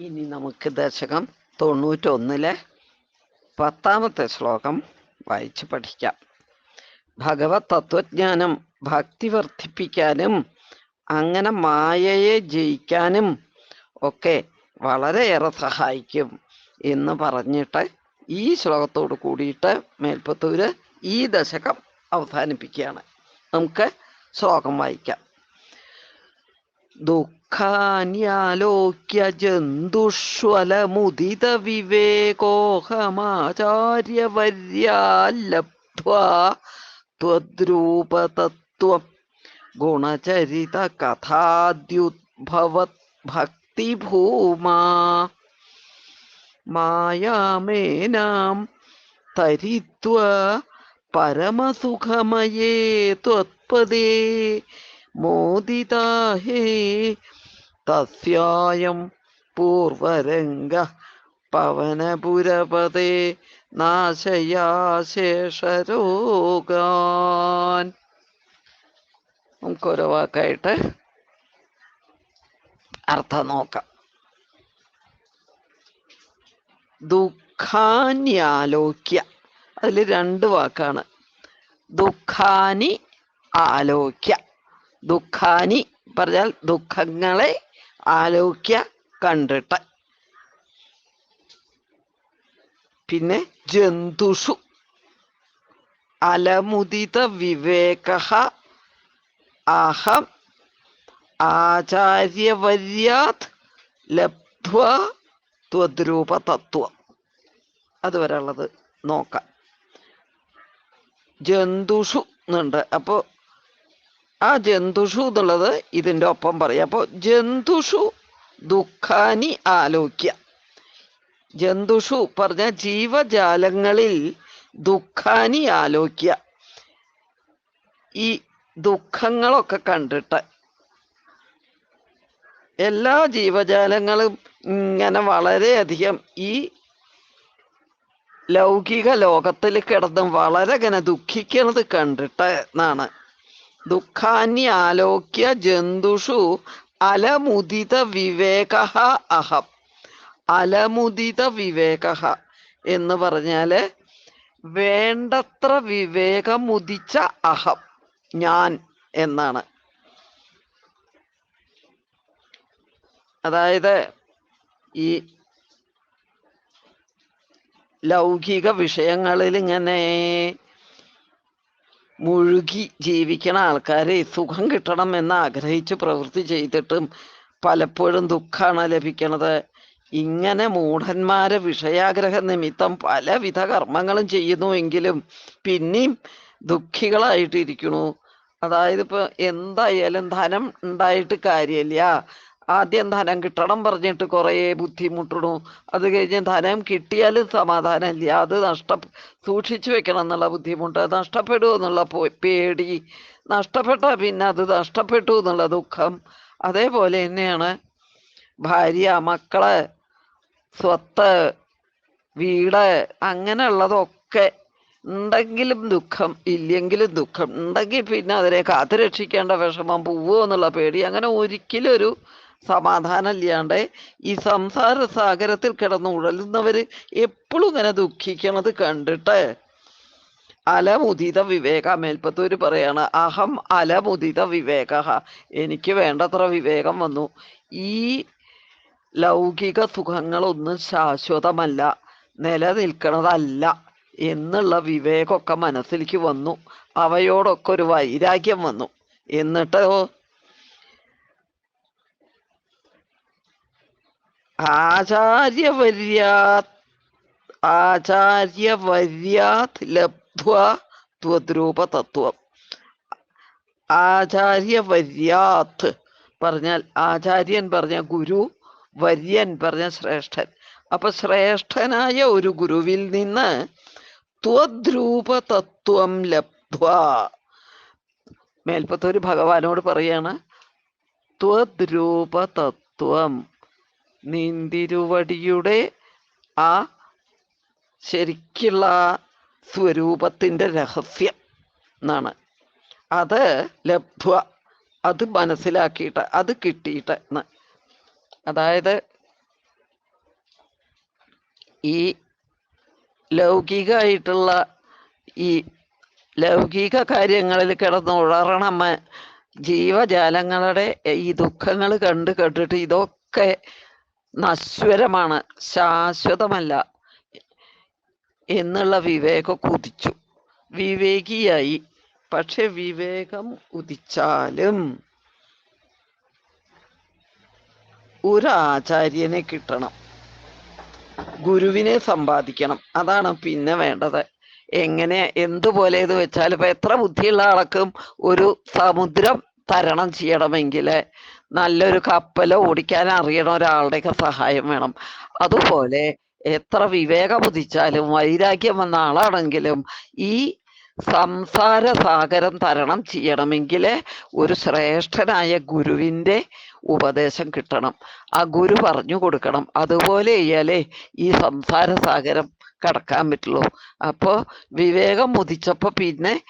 ഇനി നമുക്ക് ദശകം തൊണ്ണൂറ്റൊന്നിലെ പത്താമത്തെ ശ്ലോകം വായിച്ചു പഠിക്കാം. ഭഗവത് തത്വജ്ഞാനം ഭക്തി വർദ്ധിപ്പിക്കാനും അങ്ങനെ മായയെ ജയിക്കാനും ഒക്കെ വളരെയേറെ സഹായിക്കും എന്ന് പറഞ്ഞിട്ട് ഈ ശ്ലോകത്തോട് കൂടിയിട്ട് മേൽപ്പത്തൂര് ഈ ദശകം അവസാനിപ്പിക്കുകയാണ്. നമുക്ക് ശ്ലോകം വായിക്കാം. ദുഃഖാന്യാലോക്യ ജന്തുഷ്വലമുദിത വിവേകോഹമാചാര്യവര്യാലബ്ധ്വാ ത്വദ്രൂപതത്വം ഗുണചരിത കഥാദ്യുദ്ഭവത് ഭക്തിഭൂമാ മായാമേനാം തരിത്വ മോദിതാ ഹേ. തസ്യായം പൂർവരംഗ പവനപുരപദേ നാശയാശേഷരോഗാൻ നമുക്കൊരു വാക്കായിട്ട് അർത്ഥം നോക്കാം. ദുഃഖാന്യാലോക്യ. അതിൽ രണ്ട് വാക്കാണ്. ദുഃഖാനി ആലോക്യ. ദുഃഖാനി പറഞ്ഞാൽ ദുഃഖങ്ങളെ ആലോക്യ കണ്ടിട്ട്. പിന്നെ ജന്തുഷു. അലമുദിത വിവേക അഹം ആചാര്യവര്യാത് ലബ്ധ്വ ത്വദ്രൂപ തത്വം അതുവരെയുള്ളത് നോക്കാം. ജന്തുഷു എന്നുണ്ട്. അപ്പോൾ ആ ജന്തുഷു എന്നുള്ളത് ഇതിന്റെ ഒപ്പം പറയാം. അപ്പോൾ ജന്തുഷു ദുഃഖാനി ആലോക്യ. ജന്തുഷു പറഞ്ഞ ജീവജാലങ്ങളിൽ ദുഃഖാനി ആലോക്യ. ഈ ദുഃഖങ്ങളൊക്കെ കണ്ടിട്ട് എല്ലാ ജീവജാലങ്ങളും ഇങ്ങനെ വളരെയധികം ഈ ലൗകിക ലോകത്തിൽ കിടന്ന് വളരെ ഇങ്ങനെ ദുഃഖിക്കണത് കണ്ടിട്ട് എന്നാണ് ദുഃഖാന്യ ആലോക്യ ജന്തുഷു അലമുദിത വിവേക അഹം. അലമുദിത വിവേക എന്ന് പറഞ്ഞാൽ വേണ്ടത്ര വിവേകമുദിച്ച അഹം ഞാൻ എന്നാണ്. അതായത് ഈ ലൗകിക വിഷയങ്ങളിൽ ഇങ്ങനെ മുഴുകി ജീവിക്കണ ആൾക്കാരെ സുഖം കിട്ടണം എന്ന് ആഗ്രഹിച്ച് പ്രവൃത്തി ചെയ്തിട്ടും പലപ്പോഴും ദുഃഖമാണ് ലഭിക്കണത്. ഇങ്ങനെ മൂഢന്മാരെ വിഷയാഗ്രഹ നിമിത്തം പലവിധ കർമ്മങ്ങളും ചെയ്യുന്നുവെങ്കിലും പിന്നെയും ദുഃഖികളായിട്ടിരിക്കണു അതായത് ഇപ്പൊ എന്തായാലും ധനം ഉണ്ടായിട്ട് കാര്യമില്ല. ആദ്യം ധനം കിട്ടണം പറഞ്ഞിട്ട് കുറേ ബുദ്ധിമുട്ടണു അത് കഴിഞ്ഞ് ധനം കിട്ടിയാലും സമാധാനമില്ല. അത് നഷ്ട സൂക്ഷിച്ചു വെക്കണം എന്നുള്ള ബുദ്ധിമുട്ട്. നഷ്ടപ്പെടുമോ എന്നുള്ള പേടി. നഷ്ടപ്പെട്ട പിന്നെ അത് നഷ്ടപ്പെട്ടു എന്നുള്ള ദുഃഖം. അതേപോലെ തന്നെയാണ് ഭാര്യ മക്കൾ സ്വത്ത് വീട് അങ്ങനെയുള്ളതൊക്കെ ഉണ്ടെങ്കിലും ദുഃഖം ഇല്ലെങ്കിലും ദുഃഖം. ഉണ്ടെങ്കിൽ പിന്നെ അതിനെ കാത്തുരക്ഷിക്കേണ്ട വിഷമം പോവോ എന്നുള്ള പേടി. അങ്ങനെ ഒരിക്കലും ഒരു സമാധാനം ഇല്ലാണ്ട് ഈ സംസാര സാഗരത്തിൽ കിടന്ന് ഉഴലുന്നവര് എപ്പോഴും ഇങ്ങനെ ദുഃഖിക്കണത് കണ്ടിട്ട്. അലമുദിത വിവേക മേൽപ്പത്തൂര് പറയാണ് അഹം അലമുദിത വിവേക എനിക്ക് വേണ്ടത്ര വിവേകം വന്നു. ഈ ലൗകിക സുഖങ്ങളൊന്നും ശാശ്വതമല്ല നിലനിൽക്കണതല്ല എന്നുള്ള വിവേകമൊക്കെ മനസ്സിലേക്ക് വന്നു. അവയോടൊക്കെ ഒരു വൈരാഗ്യം വന്നു. എന്നിട്ടോ ആചാര്യവര്യാത് ആചാര്യവര്യാത് ത്വദ്രൂപ തത്വം പറഞ്ഞാൽ ആചാര്യൻ പറഞ്ഞ ഗുരു വര്യൻ പറഞ്ഞ ശ്രേഷ്ഠൻ അപ്പൊ ശ്രേഷ്ഠനായ ഒരു ഗുരുവിൽ നിന്ന് ത്വദ്രൂപ തത്വം ലബ്ധ്വ മേൽപ്പത്തൊരു ഭഗവാനോട് പറയാണ് ത്വദ്രൂപ തത്വം നിന്തിരുവടിയുടെ ആ ശരിക്കുള്ള സ്വരൂപത്തിന്റെ രഹസ്യം എന്നാണ്. അത് ലബ്ധ്വ അത് മനസ്സിലാക്കിയിട്ട് അത് കിട്ടിയിട്ട് എന്ന്. അതായത് ഈ ലൗകികമായിട്ടുള്ള ഈ ലൗകിക കാര്യങ്ങളിൽ കിടന്ന് ഉഴറണം ജീവജാലങ്ങളുടെ ഈ ദുഃഖങ്ങൾ കണ്ട് കേട്ടിട്ട് ഇതൊക്കെ നശ്വരമാണ്. ശാശ്വതമല്ല എന്നുള്ള വിവേകം കുതിച്ചു വിവേകിയായി. പക്ഷെ വിവേകം ഉദിച്ചാലും ഒരു ആചാര്യനെ കിട്ടണം. ഗുരുവിനെ സമ്പാദിക്കണം. അതാണ് പിന്നെ വേണ്ടത്. എങ്ങനെ എന്തുപോലെ ഇത് വെച്ചാൽ ഇപ്പൊ എത്ര ബുദ്ധിയുള്ള ആൾക്കും ഒരു സമുദ്രം തരണം ചെയ്യണമെങ്കിൽ നല്ലൊരു കപ്പൽ ഓടിക്കാൻ അറിയണ ഒരാളുടെയൊക്കെ സഹായം വേണം. അതുപോലെ എത്ര വിവേകം ഉദിച്ചാലും വൈരാഗ്യം വന്ന ആളാണെങ്കിലും ഈ സംസാര സാഗരം തരണം ചെയ്യണമെങ്കിൽ ഒരു ശ്രേഷ്ഠനായ ഗുരുവിന്റെ ഉപദേശം കിട്ടണം. ആ ഗുരു പറഞ്ഞു കൊടുക്കണം. അതുപോലെ ചെയ്യാലേ ഈ സംസാര സാഗരം കടക്കാൻ പറ്റുള്ളൂ. അപ്പോൾ വിവേകം മുതിച്ചപ്പോൾ പിന്നെ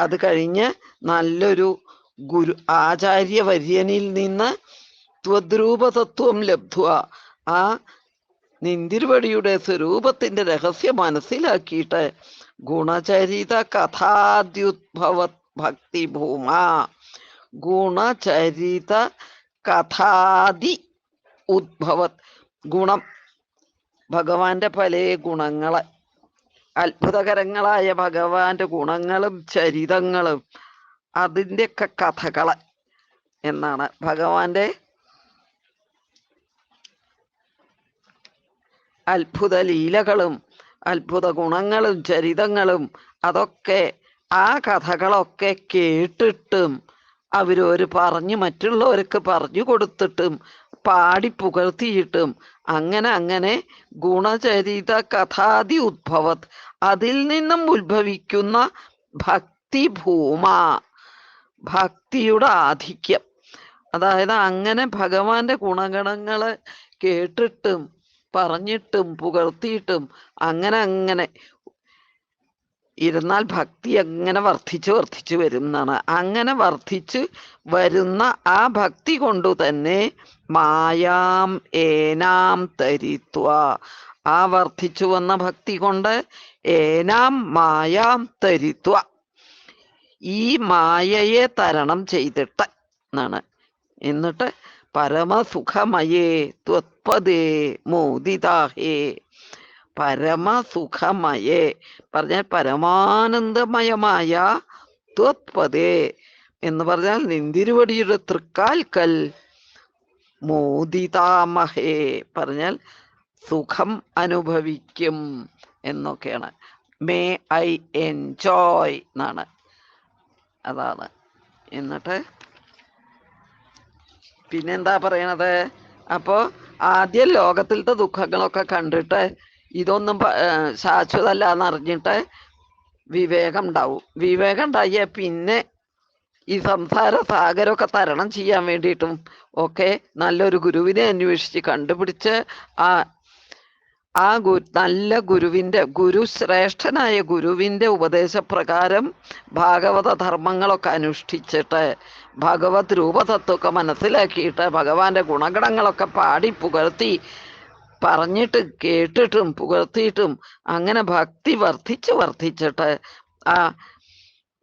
അത് കഴിഞ്ഞ് നല്ലൊരു ഗുരു ആചാര്യവര്യനിൽ നിന്ന് ത്വദ്രൂപതത്വം ലബ്ധുവ. ആ നിന്തിരുവടിയുടെ സ്വരൂപത്തിന്റെ രഹസ്യം മനസ്സിലാക്കിയിട്ട് ഗുണചരിത കഥാദ്യുദ്ഭവ ഭക്തിഭൂമ ഗുണചരിത കഥാദി ഉദ്ഭവത്. ഗുണം ഭഗവാന്റെ പല ഗുണങ്ങളെ. അത്ഭുതകരങ്ങളായ ഭഗവാന്റെ ഗുണങ്ങളും ചരിതങ്ങളും അതിന്റെയൊക്കെ കഥകൾ എന്നാണ് ഭഗവാന്റെ അത്ഭുത ലീലകളും അത്ഭുത ഗുണങ്ങളും ചരിതങ്ങളും അതൊക്കെ ആ കഥകളൊക്കെ കേട്ടിട്ടും അവരോര് പറഞ്ഞു മറ്റുള്ളവർക്ക് പറഞ്ഞു കൊടുത്തിട്ടും പാടി പുകഴ്ത്തിയിട്ടും അങ്ങനെ അങ്ങനെ ഗുണചരിത കഥാതി ഉദ്ഭവത്. അതിൽ നിന്നും ഉത്ഭവിക്കുന്ന ഭക്തിഭൂമ. ഭക്തിയുടെ ആധിക്യം. അതായത് അങ്ങനെ ഭഗവാന്റെ ഗുണഗണങ്ങളെ കേട്ടിട്ടും പറഞ്ഞിട്ടും പുകഴ്ത്തിയിട്ടും അങ്ങനെ അങ്ങനെ ഇരുന്നാൽ ഭക്തി അങ്ങനെ വർദ്ധിച്ചു വർദ്ധിച്ചു വരും എന്നാണ്. അങ്ങനെ വർദ്ധിച്ച് വരുന്ന ആ ഭക്തി കൊണ്ടു തന്നെ മായാം ഏനാം തരിത്വ. ആ വർദ്ധിച്ചു വന്ന ഭക്തി കൊണ്ട് ഏനാം മായാം തരിത്വ. ഈ മായയെ തരണം ചെയ്തിട്ട് എന്നാണ് എന്നിട്ട് പരമസുഖമയേ ത്വത്പദേ മോദിതാഹേ. പരമസുഖമയേ. പറഞ്ഞാൽ പരമാനന്ദമയമായ ത്വത്പദേ എന്ന് പറഞ്ഞാൽ നിന്തിരുവടിയുടെ തൃക്കാൽക്കൽ മോദിതാമഹേ. പറഞ്ഞാൽ സുഖം അനുഭവിക്കും എന്നൊക്കെയാണ്. മേ ഐ എൻജോയ് എന്നാണ് അതാണ്. എന്നിട്ട് പിന്നെന്താ പറയണത്? അപ്പോ ആദ്യം ലോകത്തിലത്തെ ദുഃഖങ്ങളൊക്കെ കണ്ടിട്ട് ഇതൊന്നും ശാശ്വതമല്ല എന്നറിഞ്ഞിട്ട് വിവേകം ഉണ്ടാവും വിവേകം ഉണ്ടായ പിന്നെ ഈ സംസാര സാഗരമൊക്കെ തരണം ചെയ്യാൻ വേണ്ടിയിട്ടും ഒക്കെ നല്ലൊരു ഗുരുവിനെ അന്വേഷിച്ച് കണ്ടുപിടിച്ച് ആ ആ ഗു നല്ല ഗുരുവിന്റെ ഗുരു ശ്രേഷ്ഠനായ ഗുരുവിന്റെ ഉപദേശപ്രകാരം ഭാഗവത ധർമ്മങ്ങളൊക്കെ അനുഷ്ഠിച്ചിട്ട് ഭഗവത് രൂപതത്വമൊക്കെ മനസ്സിലാക്കിയിട്ട് ഭഗവാന്റെ ഗുണഗണങ്ങളൊക്കെ പാടി പുകഴ്ത്തി പറഞ്ഞിട്ട് കേട്ടിട്ടും പുകഴ്ത്തിയിട്ടും അങ്ങനെ ഭക്തി വർദ്ധിച്ച് വർദ്ധിച്ചിട്ട് ആ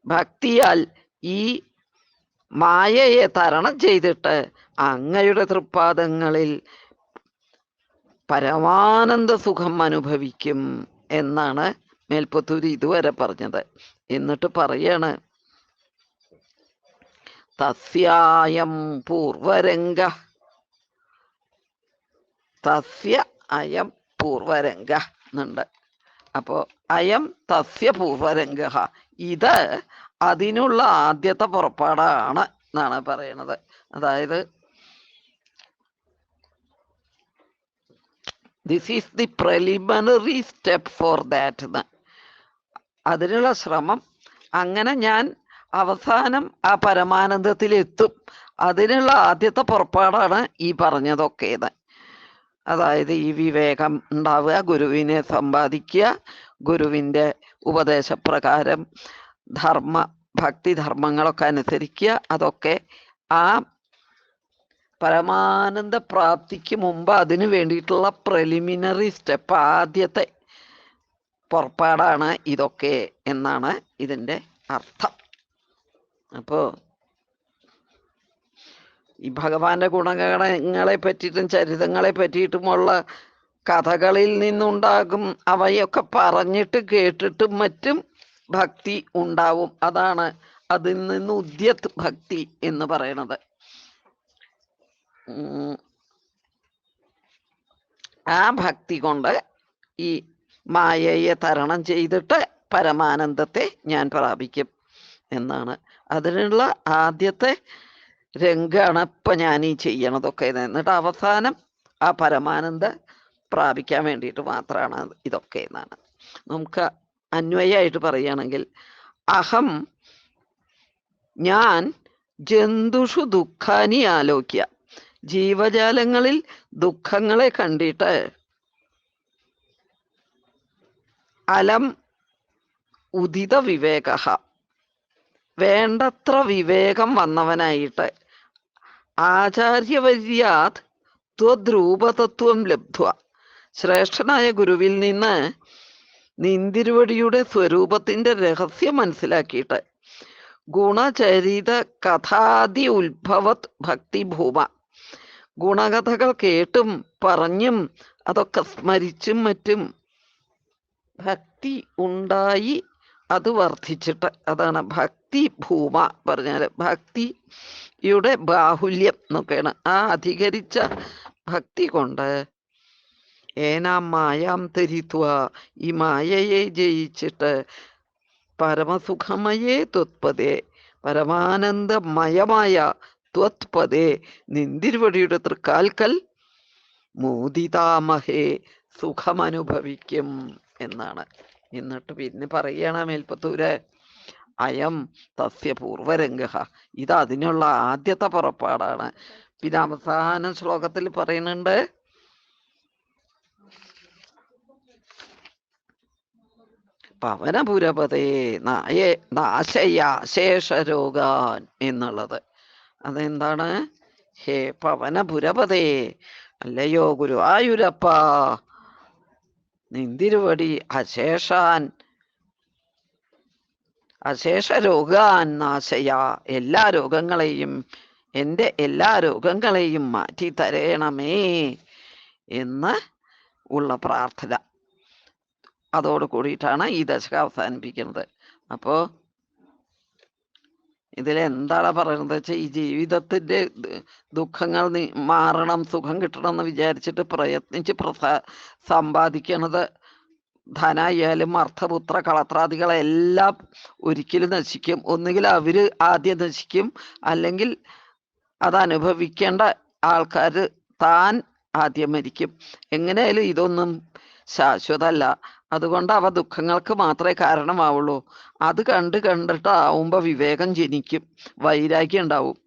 ഭക്തിയാൽ ഈ മായയെ തരണം ചെയ്തിട്ട് അങ്ങയുടെ തൃപ്പാദങ്ങളിൽ പരമാനന്ദ സുഖം അനുഭവിക്കും എന്നാണ് മേൽപ്പത്തൂര് ഇതുവരെ പറഞ്ഞത്. എന്നിട്ട് പറയാണ് തസ്യായം പൂർവരംഗ തസ്യ അയം പൂർവരംഗ എന്നുണ്ട്. അപ്പോ അയം തസ്യ പൂർവരംഗ ഇത് അതിനുള്ള ആദ്യത്തെ പുറപ്പാടാണ് എന്നാണ് പറയണത്. അതായത് this is the preliminary step for that എന്ന് അതിനുള്ള ശ്രമം അങ്ങനെ ഞാൻ അവസാനം ആ പരമാനന്ദത്തിൽ എത്തും. അതിനുള്ള ആദ്യത്തെ പുറപ്പാടാണ് ഈ പറഞ്ഞതൊക്കെ ഇത് അതായത് ഈ വിവേകം ഉണ്ടാവുക ഗുരുവിനെ സമ്പാദിക്കുക ഗുരുവിന്റെ ഉപദേശപ്രകാരം ധർമ്മ ഭക്തി ധർമ്മങ്ങളൊക്കെ അനുസരിക്കുക അതൊക്കെ ആ പരമാനന്ദ പ്രാപ്തിക്ക് മുമ്പ് അതിനു വേണ്ടിയിട്ടുള്ള പ്രിലിമിനറി സ്റ്റെപ്പ് ആദ്യത്തെ പുറപ്പാടാണ് ഇതൊക്കെ എന്നാണ് ഇതിന്റെ അർത്ഥം അപ്പോൾ ഈ ഭഗവാന്റെ ഗുണഗണങ്ങളെ പറ്റിയിട്ടും ചരിതങ്ങളെ പറ്റിയിട്ടുമുള്ള കഥകളിൽ നിന്നുണ്ടാകും അവയൊക്കെ പറഞ്ഞിട്ട് കേട്ടിട്ടും മറ്റും ഭക്തി ഉണ്ടാവും അതാണ് അതിൽ നിന്ന് ഉദ്യത് ഭക്തി എന്ന് പറയണത്. ആ ഭക്തി കൊണ്ട് ഈ മായയെ തരണം ചെയ്തിട്ട് പരമാനന്ദത്തെ ഞാൻ പ്രാപിക്കും എന്നാണ്. അതിനുള്ള ആദ്യത്തെ രംഗാണ് ഇപ്പം ഞാൻ ഈ ചെയ്യണതൊക്കെ എന്നിട്ട് അവസാനം ആ പരമാനന്ദ പ്രാപിക്കാൻ വേണ്ടിയിട്ട് മാത്രമാണ് ഇതൊക്കെ എന്നാണ്. നമുക്ക് അന്വയമായിട്ട് പറയുകയാണെങ്കിൽ അഹം ഞാൻ ജന്തുഷു ദുഃഖാനി ആലോക്യ. ജീവജാലങ്ങളിൽ ദുഃഖങ്ങളെ കണ്ടിട്ട് അലം ഉദിത വിവേക വേണ്ടത്ര വിവേകം വന്നവനായിട്ട് ആചാര്യവര്യാത് ത്വദ്രൂപതത്വം ലബ്ധ്വ. ശ്രേഷ്ഠനായ ഗുരുവിൽ നിന്ന് നിന്തിരുവടിയുടെ സ്വരൂപത്തിന്റെ രഹസ്യം മനസ്സിലാക്കിയിട്ട് ഗുണചരിത കഥാദി ഉത്ഭവത് ഭക്തിഭൂമ. ഗുണകഥകൾ കേട്ടും പറഞ്ഞും അതൊക്കെ സ്മരിച്ചും മറ്റും ഭക്തി ഉണ്ടായി അത് വർദ്ധിച്ചിട്ട് അതാണ് ഭക്തി ഭൂമ പറഞ്ഞാൽ ഭക്തിയുടെ ബാഹുല്യം എന്നൊക്കെയാണ്. ആ അധികരിച്ച ഭക്തി കൊണ്ട് ഏനാം മായാം തരിത്വ ഈ മായയെ ജയിച്ചിട്ട് പരമസുഖമയേ തൊത്പതേ പരമാനന്ദമയമായ ത്വത്പദേ നിന്തിരുവടിയുടെ തൃക്കാൽക്കൽ മോദിതാമഹേ സുഖമനുഭവിക്കും എന്നാണ്. എന്നിട്ട് പിന്നെ പറയുകയാണ് മേൽപ്പത്തൂര്. അയം തസ്യ പൂർവരംഗ. ഇത് അതിനുള്ള ആദ്യത്തെ പുറപ്പാടാണ്. പിന്നെ അവസാന ശ്ലോകത്തിൽ പറയുന്നുണ്ട്. പവനപുരപതേ നായേ നാശയാശേഷരോഗാൻ എന്നുള്ളത്. അതെന്താണ്? ഹേ പവനപുരപതേ അല്ലയോ ഗുരു ഗുരുവായൂരപ്പ നിന്തിരുവടി അശേഷാൻ. അശേഷ രോഗാൻ നാശയ. എല്ലാ രോഗങ്ങളെയും എന്റെ എല്ലാ രോഗങ്ങളെയും മാറ്റി തരയണമേ എന്ന് ഉള്ള പ്രാർത്ഥന. അതോട് കൂടിയിട്ടാണ് ഈ ദശക അവസാനിപ്പിക്കുന്നത്. അപ്പോ ഇതിൽ എന്താണ് പറയുന്നത് വെച്ചാൽ ഈ ജീവിതത്തിന്റെ ദ- ദുഃഖങ്ങൾ നീ മാറണം സുഖം കിട്ടണം എന്ന് വിചാരിച്ചിട്ട് പ്രയത്നിച്ച് പ്രസ സമ്പാദിക്കണത് ധനായാലും അർത്ഥപുത്ര കളത്രാദികളെല്ലാം ഒരിക്കലും നശിക്കും. ഒന്നുകിൽ അവർ ആദ്യം നശിക്കും അല്ലെങ്കിൽ അത് അനുഭവിക്കേണ്ട ആൾക്കാർ താൻ ആദ്യം മരിക്കും. എങ്ങനെയായാലും ഇതൊന്നും ശാശ്വതമല്ല അതുകൊണ്ട് അവ ദുഃഖങ്ങൾക്ക് മാത്രമേ കാരണമാവുള്ളൂ. അത് കണ്ട് കണ്ടിട്ടാവുമ്പോൾ വിവേകം ജനിക്കും വൈരാഗ്യം ഉണ്ടാവും.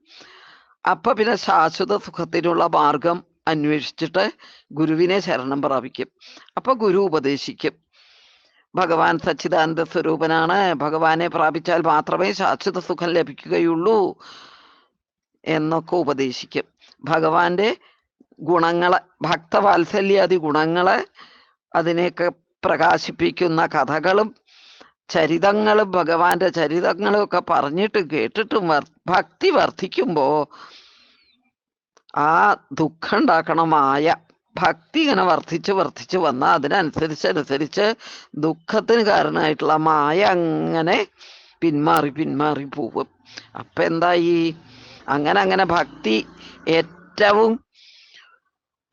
അപ്പൊ പിന്നെ ശാശ്വത സുഖത്തിനുള്ള മാർഗം അന്വേഷിച്ചിട്ട് ഗുരുവിനെ ശരണം പ്രാപിക്കും. അപ്പൊ ഗുരു ഉപദേശിക്കും. ഭഗവാൻ സച്ചിദാനന്ദ സ്വരൂപനാണ്. ഭഗവാനെ പ്രാപിച്ചാൽ മാത്രമേ ശാശ്വത സുഖം ലഭിക്കുകയുള്ളൂ എന്നൊക്കെ ഉപദേശിക്കും. ഭഗവാന്റെ ഗുണങ്ങളെ ഭക്തവാത്സല്യാദി ഗുണങ്ങളെ അതിനെയൊക്കെ പ്രകാശിപ്പിക്കുന്ന കഥകളും ചരിതങ്ങളും ഭഗവാന്റെ ചരിതങ്ങളും ഒക്കെ പറഞ്ഞിട്ട് കേട്ടിട്ടും ഭക്തി വർദ്ധിക്കുമ്പോ ആ ദുഃഖം ഉണ്ടാക്കണമായ ഭക്തി ഇങ്ങനെ വർദ്ധിച്ച് വർദ്ധിച്ച് വന്നാൽ അതിനനുസരിച്ചനുസരിച്ച് ദുഃഖത്തിന് കാരണമായിട്ടുള്ള മായ അങ്ങനെ പിന്മാറി പിന്മാറി പോവും. അപ്പൊ എന്തായി അങ്ങനെ അങ്ങനെ ഭക്തി ഏറ്റവും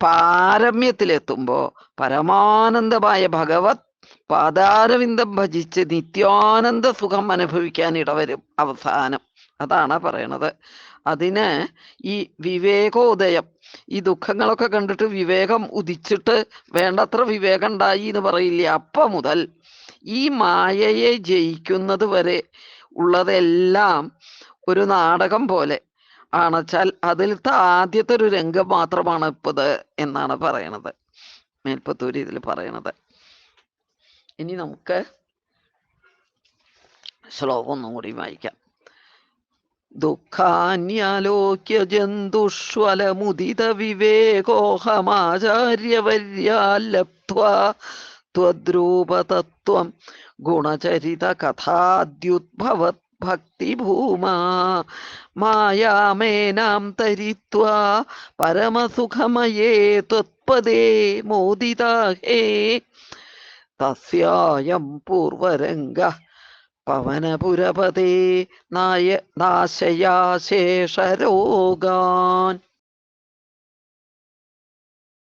പാരമ്യത്തിലെത്തുമ്പോ പരമാനന്ദമായ ഭഗവത് പാതാരവിന്ദം ഭജിച്ച് നിത്യാനന്ദ സുഖം അനുഭവിക്കാൻ ഇടവരും അവസാനം. അതാണ് പറയണത്. അതിന് ഈ വിവേകോദയം ഈ ദുഃഖങ്ങളൊക്കെ കണ്ടിട്ട് വിവേകം ഉദിച്ചിട്ട് വേണ്ടത്ര വിവേകം ഉണ്ടായി എന്ന് പറയില്ലേ? അപ്പ മുതൽ ഈ മായയെ ജയിക്കുന്നത് വരെ ഉള്ളതെല്ലാം ഒരു നാടകം പോലെ. ആണച്ചാൽ അതിലത്തെ ആദ്യത്തെ ഒരു രംഗം മാത്രമാണ് ഇപ്പത് എന്നാണ് പറയണത്. മേൽപ്പത്തൂര് ഇതിൽ പറയണത്. ഇനി നമുക്ക് ശ്ലോകം ഒന്നും കൂടി വായിക്കാം. ദുഃഖാന്യാലോക്യ ജന്തുഷ്വലമുദിത വിവേകോഹമാചാര്യവര്യാലബ്ധ്വാ ത്വദ്രൂപതത്വം ഗുണചരിത കഥാദ്യുദ്ഭവത് ഭക്തിഭൂമാ മായാമേനാം തരിത്വാ പരമസുഖമയേ ത്വത്പദേ മോദിതാഹേ. തസ്യായം പൂർവരംഗ പവനപുരപതേ നായ നാശയാശേഷരോഗാൻ.